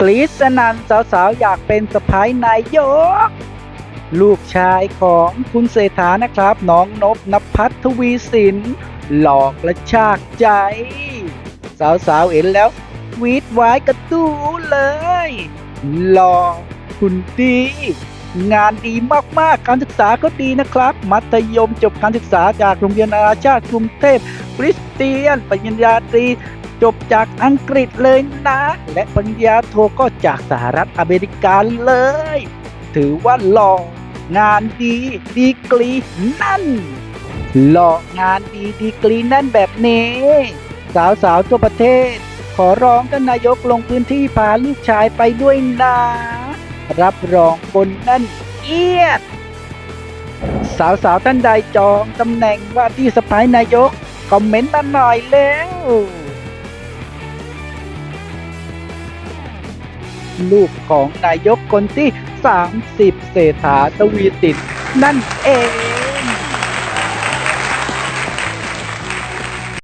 กรีดสนันสาวๆ อยากเป็นสะพ้ายนายก ลูกชายของคุณเศรษฐานะครับ น้องนบนภัทรทวีสิน หลอกและชากใจ สาวๆ เห็นแล้ววีดไว้กระตู้เลยหล่อคุณดีงานดีมากๆ การศึกษาก็ดีนะครับ มัธยมจบการศึกษาจากโรงเรียนนานาชาติกรุงเทพคริสเตียนปริญญาตรี จบจากอังกฤษเลยนะ และปริญญาโทก็จากสหรัฐอเมริกาเลย ถือว่าหล่องานดีดีกรีนั่นหล่องานดีดีกรีนั่นแบบนี้ สาวสาวๆทั่วประเทศ ขอร้องท่านนายกลงพื้นที่พาลูกชายไปด้วยนะ รับรองคนนั่นเอียด สาวสาวท่านใดจองตำแหน่งว่าที่สะพ้ายนายก คอมเมนต์มาหน่อยแล้ว ลูกของนายกคนที่ 30 เศรษฐาทวีสินนั่นเอง